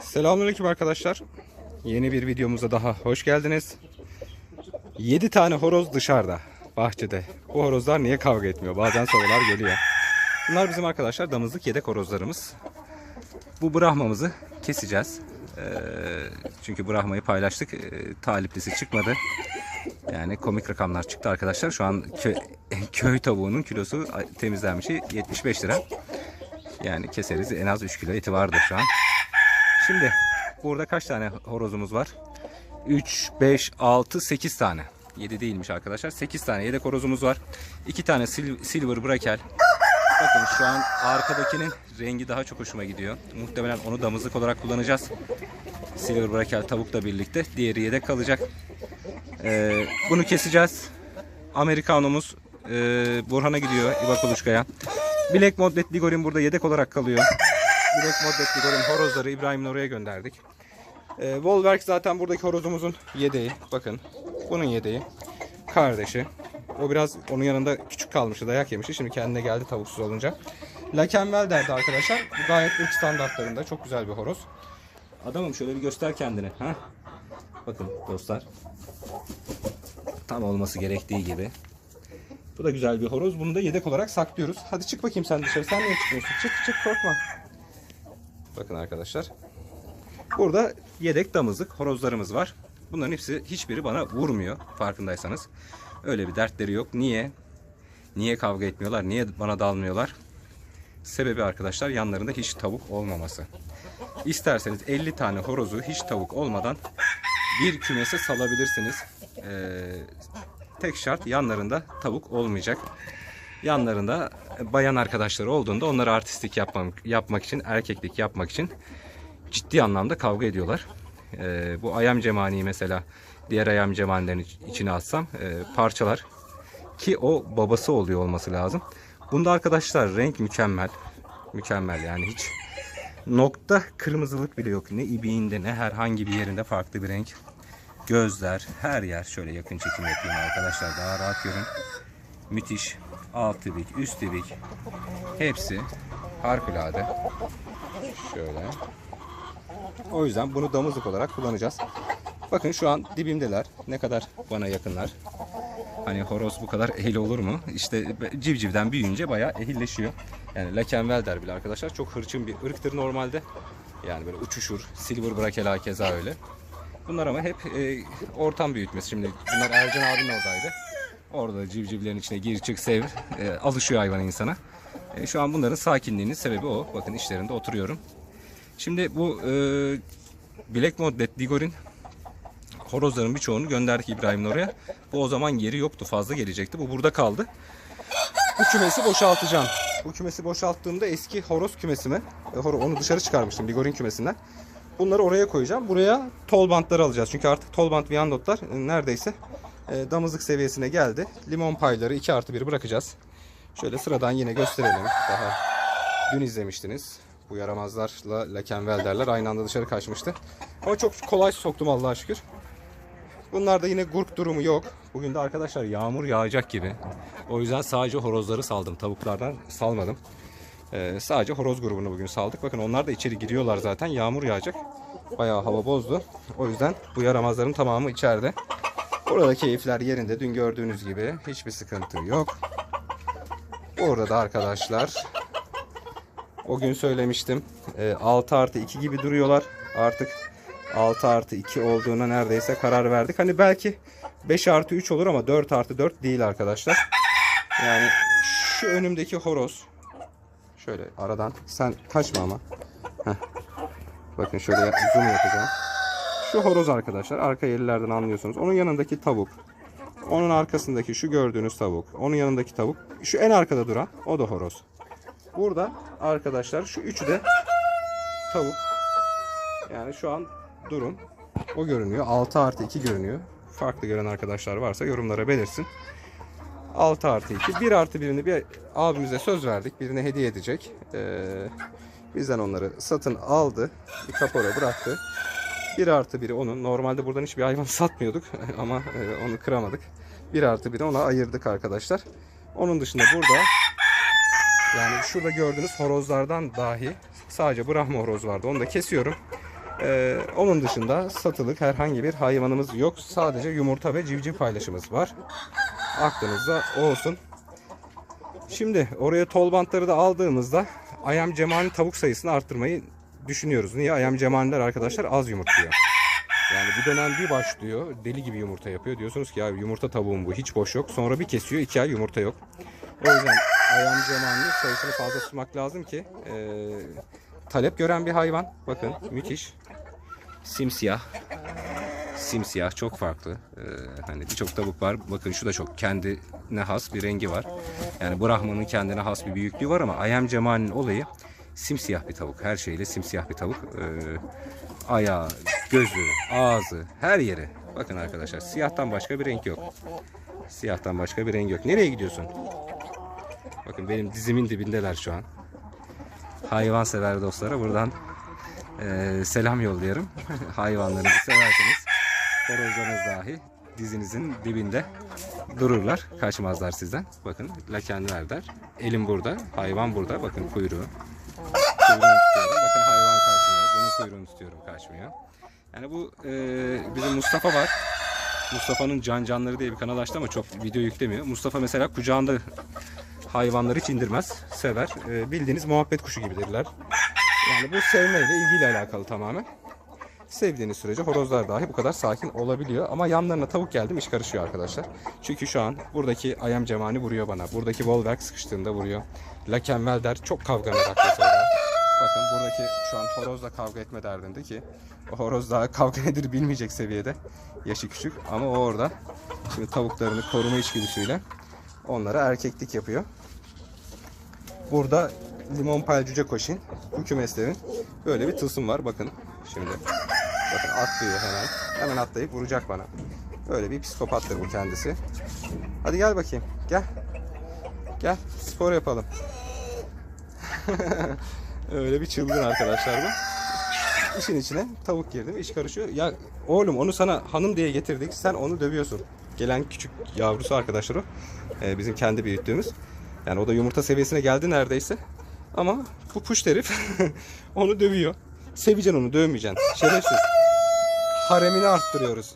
Selamünaleyküm arkadaşlar. Yeni bir videomuza daha hoş geldiniz. 7 tane horoz dışarıda, bahçede. Bu horozlar niye kavga etmiyor? Bazen sorular geliyor. Bunlar bizim arkadaşlar damızlık yedek horozlarımız. Bu Brahma'mızı keseceğiz. Ee, çünkü Brahma'yı paylaştık. Ee, taliplisi çıkmadı. Yani komik rakamlar çıktı arkadaşlar. Şu an kö- köy tavuğunun kilosu temizlenmişi 75 lira. Yani keseriz en az 3 kilo eti vardır şu an. Şimdi burada kaç tane horozumuz var? 3, 5, 6, 8 tane. 7 değilmiş arkadaşlar. 8 tane yedek horozumuz var. 2 tane sil- silver brakel. Bakın şu an arkadakinin rengi daha çok hoşuma gidiyor. Muhtemelen onu damızlık olarak kullanacağız. Silver brakel tavukla birlikte. Diğeri yedek kalacak. Ee, bunu keseceğiz. Amerikanomuz e, Burhan'a gidiyor İva Kuluçka'ya. Black Modlet Ligorin burada yedek olarak kalıyor. Black Modlet Ligorin horozları İbrahim'le oraya gönderdik. Ee, Volverk zaten buradaki horozumuzun yedeği. Bakın bunun yedeği. Kardeşi. O biraz onun yanında küçük kalmıştı. Dayak yemişti. Şimdi kendine geldi tavuksuz olunca. Lakenvel derdi arkadaşlar. Gayet ırk standartlarında. Çok güzel bir horoz. Adamım şöyle bir göster kendini. Ha? Bakın dostlar. Tam olması gerektiği gibi. Bu da güzel bir horoz. Bunu da yedek olarak saklıyoruz. Hadi çık bakayım sen dışarı. Sen niye çıkmıyorsun? Çık çık korkma. Bakın arkadaşlar. Burada yedek damızlık horozlarımız var. Bunların hepsi hiçbiri bana vurmuyor farkındaysanız. Öyle bir dertleri yok. Niye? Niye kavga etmiyorlar? Niye bana dalmıyorlar? Sebebi arkadaşlar yanlarında hiç tavuk olmaması. İsterseniz 50 tane horozu hiç tavuk olmadan bir kümese salabilirsiniz. Ee, tek şart yanlarında tavuk olmayacak. Yanlarında bayan arkadaşları olduğunda onları artistik yapmak, yapmak için, erkeklik yapmak için ciddi anlamda kavga ediyorlar. Ee, bu ayam cemaniyi mesela diğer ayam cemanilerin iç- içine atsam e, parçalar ki o babası oluyor olması lazım. Bunda arkadaşlar renk mükemmel. Mükemmel yani hiç nokta kırmızılık bile yok. Ne ibiğinde ne herhangi bir yerinde farklı bir renk. Gözler her yer şöyle yakın çekim yapayım arkadaşlar daha rahat görün. Müthiş. Alt ibik, üst ibik hepsi harikulade. Şöyle. O yüzden bunu damızlık olarak kullanacağız. Bakın şu an dibimdeler. Ne kadar bana yakınlar. Hani horoz bu kadar ehil olur mu? İşte civcivden büyüyünce bayağı ehilleşiyor. Yani Lakenvelder bile arkadaşlar çok hırçın bir ırktır normalde. Yani böyle uçuşur. Silver Brakela keza öyle. Bunlar ama hep e, ortam büyütmesi. Şimdi bunlar Ercan abinin oradaydı. Orada da civcivlerin içine gir çık sev. E, alışıyor hayvan insana. E, şu an bunların sakinliğinin sebebi o. Bakın işlerinde oturuyorum. Şimdi bu e, Black Modlet Digorin horozların birçoğunu gönderdik İbrahim'in oraya. Bu o zaman yeri yoktu. Fazla gelecekti. Bu burada kaldı. Bu kümesi boşaltacağım. Bu kümesi boşalttığımda eski horoz kümesimi, e, onu dışarı çıkarmıştım Digorin kümesinden. Bunları oraya koyacağım. Buraya tol bantları alacağız. Çünkü artık tol bant viyandotlar e, neredeyse e, damızlık seviyesine geldi. Limon payları 2 artı 1 bırakacağız. Şöyle sıradan yine gösterelim. Daha dün izlemiştiniz. Bu yaramazlarla Lakenvelderler aynı anda dışarı kaçmıştı. Ama çok kolay soktum Allah'a şükür. Bunlarda yine gurk durumu yok. Bugün de arkadaşlar yağmur yağacak gibi. O yüzden sadece horozları saldım. Tavuklardan salmadım. Ee, sadece horoz grubunu bugün saldık. Bakın onlar da içeri giriyorlar zaten. Yağmur yağacak. Bayağı hava bozdu. O yüzden bu yaramazların tamamı içeride. Burada keyifler yerinde. Dün gördüğünüz gibi hiçbir sıkıntı yok. Burada da arkadaşlar o gün söylemiştim. E, 6 artı 2 gibi duruyorlar. Artık 6 artı 2 olduğuna neredeyse karar verdik. Hani belki 5 artı 3 olur ama 4 artı 4 değil arkadaşlar. Yani şu önümdeki horoz. Şöyle aradan sen kaçma ama. Heh. Bakın şöyle zoom yapacağım. Şu horoz arkadaşlar. Arka yerlerden anlıyorsunuz. Onun yanındaki tavuk. Onun arkasındaki şu gördüğünüz tavuk. Onun yanındaki tavuk. Şu en arkada duran o da horoz. Burada arkadaşlar şu üçü de tavuk. Yani şu an durum o görünüyor. 6 artı 2 görünüyor. Farklı gören arkadaşlar varsa yorumlara belirsin. 6 artı 2. 1 artı birini bir abimize söz verdik. Birine hediye edecek. Ee, bizden onları satın aldı. Bir kapora bıraktı. 1 artı 1'i onun. Normalde buradan hiçbir hayvan satmıyorduk. Ama e, onu kıramadık. 1 artı 1'i ona ayırdık arkadaşlar. Onun dışında burada yani şurada gördüğünüz horozlardan dahi sadece Brahma horoz vardı. Onu da kesiyorum. Ee, onun dışında satılık herhangi bir hayvanımız yok. Sadece yumurta ve civciv paylaşımız var. Aklınızda olsun. Şimdi oraya tol bantları da aldığımızda ayam cemani tavuk sayısını arttırmayı düşünüyoruz. Niye? Ayam cemaniler arkadaşlar az yumurtluyor. Yani bir dönem bir başlıyor deli gibi yumurta yapıyor. Diyorsunuz ki ya yumurta tavuğum bu hiç boş yok. Sonra bir kesiyor iki ay yumurta yok. O yüzden ayam cemaninin sayısını fazla tutmak lazım ki e, talep gören bir hayvan. Bakın müthiş. Simsiyah. Simsiyah çok farklı. Ee, hani birçok tavuk var. Bakın şu da çok kendine has bir rengi var. Yani Brahman'ın kendine has bir büyüklüğü var ama Ayam Cemal'in olayı simsiyah bir tavuk. Her şeyle simsiyah bir tavuk. Ee, ayağı, gözü, ağzı, her yeri. Bakın arkadaşlar siyahtan başka bir renk yok. Siyahtan başka bir renk yok. Nereye gidiyorsun? Bakın benim dizimin dibindeler şu an. Hayvansever dostlara buradan eee, selam yolluyorum. Hayvanlarınızı severseniz horozlarınız dahi dizinizin dibinde dururlar. Kaçmazlar sizden. Bakın lakenlerler. Elim burada. Hayvan burada. Bakın kuyruğu. Kuyruğunu tutuyorum. Bakın hayvan kaçmıyor. Bunun kuyruğunu tutuyorum kaçmıyor. Yani bu eee, bizim Mustafa var. Mustafa'nın Can Canları diye bir kanal açtı ama çok video yüklemiyor. Mustafa mesela kucağında hayvanları hiç indirmez. Sever. Eee, bildiğiniz muhabbet kuşu gibidirler. Yani bu sevmeyle ilgiyle alakalı tamamen. Sevdiğiniz sürece horozlar dahi bu kadar sakin olabiliyor. Ama yanlarına tavuk geldi mi iş karışıyor arkadaşlar. Çünkü şu an buradaki ayam cemani vuruyor bana. Buradaki Volverk sıkıştığında vuruyor. Lakenvelder çok kavga meraklısı. Bakın buradaki şu an horozla kavga etme derdinde ki o horoz daha kavga nedir bilmeyecek seviyede. Yaşı küçük ama o orada şimdi tavuklarını koruma içgüdüsüyle onlara erkeklik yapıyor. Burada limon payl cüce koşin. Bu kümeslerin böyle bir tılsım var. Bakın şimdi. Bakın atlıyor hemen. Hemen atlayıp vuracak bana. Böyle bir psikopattır bu kendisi. Hadi gel bakayım. Gel. Gel. Spor yapalım. Öyle bir çılgın arkadaşlar bu. İşin içine tavuk girdi iş karışıyor. Ya oğlum onu sana hanım diye getirdik. Sen onu dövüyorsun. Gelen küçük yavrusu arkadaşlar o. Ee, bizim kendi büyüttüğümüz. Yani o da yumurta seviyesine geldi neredeyse. Ama bu puş herif onu dövüyor. Seveceksin onu dövmeyeceksin. Şerefsiz. Haremini arttırıyoruz.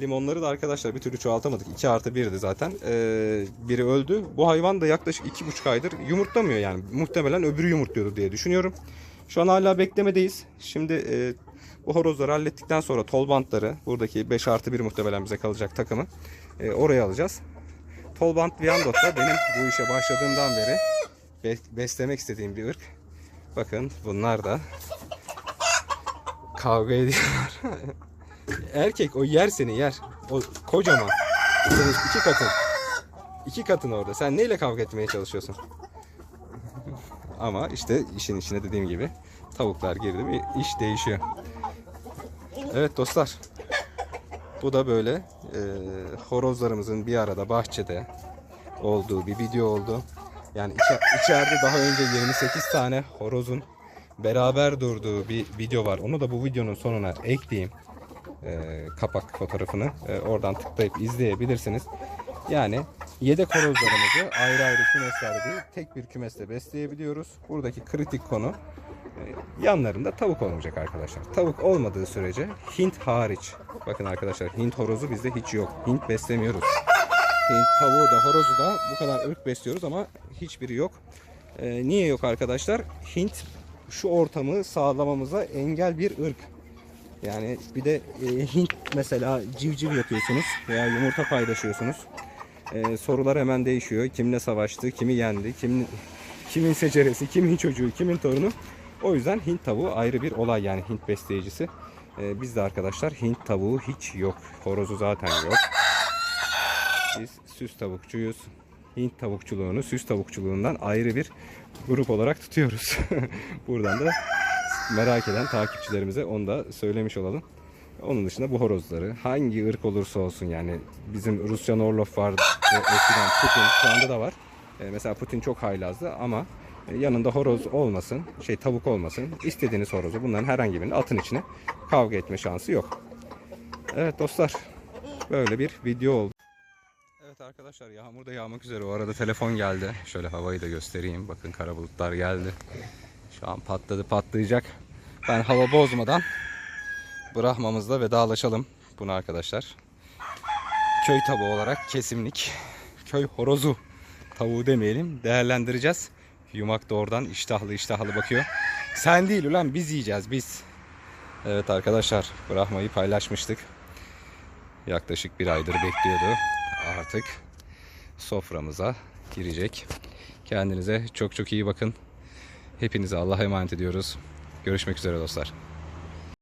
Limonları da arkadaşlar bir türlü çoğaltamadık. 2 artı 1'di zaten. Ee, biri öldü. Bu hayvan da yaklaşık 2,5 aydır yumurtlamıyor yani. Muhtemelen öbürü yumurtluyordu diye düşünüyorum. Şu an hala beklemedeyiz. Şimdi e, bu horozları hallettikten sonra tol bantları, buradaki 5 artı 1 muhtemelen bize kalacak takımı e, oraya alacağız. Tol bant Viandot da benim bu işe başladığımdan beri be- beslemek istediğim bir ırk. Bakın bunlar da kavga ediyorlar. Erkek o yer seni yer. O kocaman. Senin iki katın. İki katın orada. Sen neyle kavga etmeye çalışıyorsun? Ama işte işin içine dediğim gibi tavuklar girdi mi iş değişiyor. Evet dostlar. Bu da böyle e, horozlarımızın bir arada bahçede olduğu bir video oldu. Yani içe- içeride daha önce 28 tane horozun beraber durduğu bir video var. Onu da bu videonun sonuna ekleyeyim. E, kapak fotoğrafını. E, oradan tıklayıp izleyebilirsiniz. Yani yedek horozlarımızı ayrı ayrı kümeslerde değil tek bir kümeste besleyebiliyoruz. Buradaki kritik konu e, yanlarında tavuk olmayacak arkadaşlar. Tavuk olmadığı sürece Hint hariç. Bakın arkadaşlar Hint horozu bizde hiç yok. Hint beslemiyoruz. Hint tavuğu da horozu da bu kadar ırk besliyoruz ama hiçbiri yok. E, niye yok arkadaşlar? Hint şu ortamı sağlamamıza engel bir ırk. Yani bir de e, Hint mesela civciv yapıyorsunuz veya yumurta paylaşıyorsunuz. E, sorular hemen değişiyor. Kimle savaştı, kimi yendi, kim, kimin seceresi, kimin çocuğu, kimin torunu. O yüzden Hint tavuğu ayrı bir olay yani Hint besleyicisi. E, bizde arkadaşlar Hint tavuğu hiç yok. Horozu zaten yok. Biz süs tavukçuyuz. Hint tavukçuluğunu süs tavukçuluğundan ayrı bir grup olarak tutuyoruz. Buradan da merak eden takipçilerimize onu da söylemiş olalım. Onun dışında bu horozları hangi ırk olursa olsun yani bizim Rusyan Orlov vardı eskiden Putin şu anda da var. E, mesela Putin çok haylazdı ama yanında horoz olmasın, şey tavuk olmasın. İstediğiniz horozu bunların herhangi birini atın içine kavga etme şansı yok. Evet dostlar böyle bir video oldu. Evet arkadaşlar yağmur da yağmak üzere. O arada telefon geldi. Şöyle havayı da göstereyim. Bakın kara bulutlar geldi. Şu an patladı patlayacak. Ben hava bozmadan bırakmamızla vedalaşalım bunu arkadaşlar. Köy tavuğu olarak kesimlik köy horozu tavuğu demeyelim değerlendireceğiz. Yumak da oradan iştahlı iştahlı bakıyor. Sen değil ulan biz yiyeceğiz biz. Evet arkadaşlar bırakmayı paylaşmıştık. Yaklaşık bir aydır bekliyordu. Artık soframıza girecek. Kendinize çok çok iyi bakın. Hepinize Allah'a emanet ediyoruz. Görüşmek üzere dostlar.